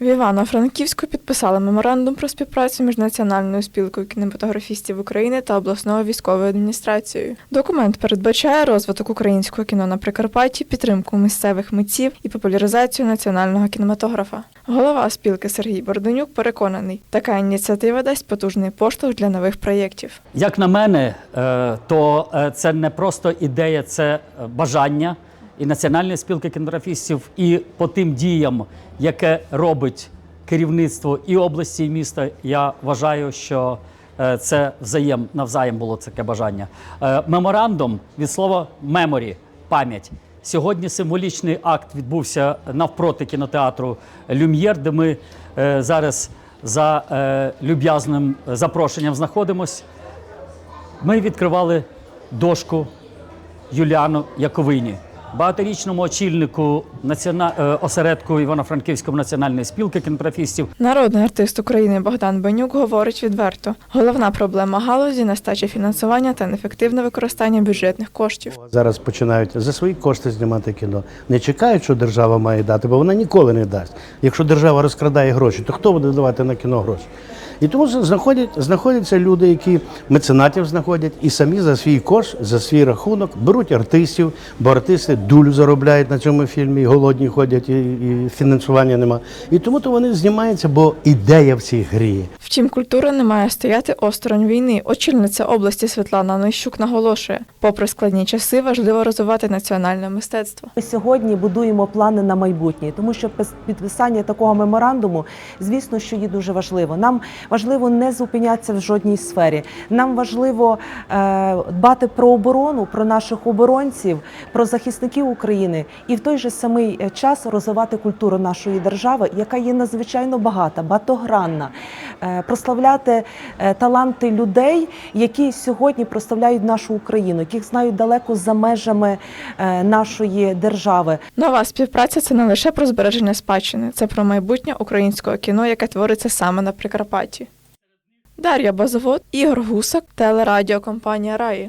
В Івано-Франківську підписали меморандум про співпрацю між Національною спілкою кінематографістів України та обласною військовою адміністрацією. Документ передбачає розвиток українського кіно на Прикарпатті, підтримку місцевих митців і популяризацію національного кінематографа. Голова спілки Сергій Борденюк переконаний, така ініціатива дасть потужний поштовх для нових проєктів. Як на мене, е, то е, це не просто ідея, це е, бажання і Національної спілки кінематографістів, і по тим діям, яке робить керівництво і області, і міста, я вважаю, що е, це взаєм навзаєм було таке бажання. Е, Меморандум від слова меморі пам'ять. Сьогодні символічний акт відбувся навпроти кінотеатру Люм'єр, де ми е, зараз за люб'язним запрошенням знаходимось. Ми відкривали дошку Юліану Яковині, багаторічному очільнику націона... е, осередку Івано-Франківської національної спілки кінематографістів. Народний артист України Богдан Бенюк говорить відверто: головна проблема галузі нестача фінансування та неефективне використання бюджетних коштів. Зараз починають за свої кошти знімати кіно. Не чекають, що держава має дати, бо вона ніколи не дасть. Якщо держава розкрадає гроші, то хто буде давати на кіно гроші? І тому знаходять, знаходяться люди, які меценатів знаходять і самі за свій кошт, за свій рахунок беруть артистів, бо артисти дулю заробляють на цьому фільмі, і голодні ходять, і, і фінансування нема. І тому то вони знімаються, бо ідея в цій грі. Втім, культура не має стояти осторонь війни. Очільниця області Світлана Нищук наголошує: попри складні часи, важливо розвивати національне мистецтво. Ми сьогодні будуємо плани на майбутнє, тому що пис- підписання такого меморандуму, звісно, що є дуже важливо. Нам важливо не зупинятися в жодній сфері. Нам важливо е, дбати про оборону, про наших оборонців, про захисників України і в той же самий е, час розвивати культуру нашої держави, яка є надзвичайно багата, багатогранна, прославляти е, таланти людей, які сьогодні прославляють нашу Україну, яких знають далеко за межами е, нашої держави. Нова співпраця це не лише про збереження спадщини, це про майбутнє українського кіно, яке твориться саме на Прикарпатті. Дар'я Базовод, Ігор Гусак, телерадіокомпанія Раї.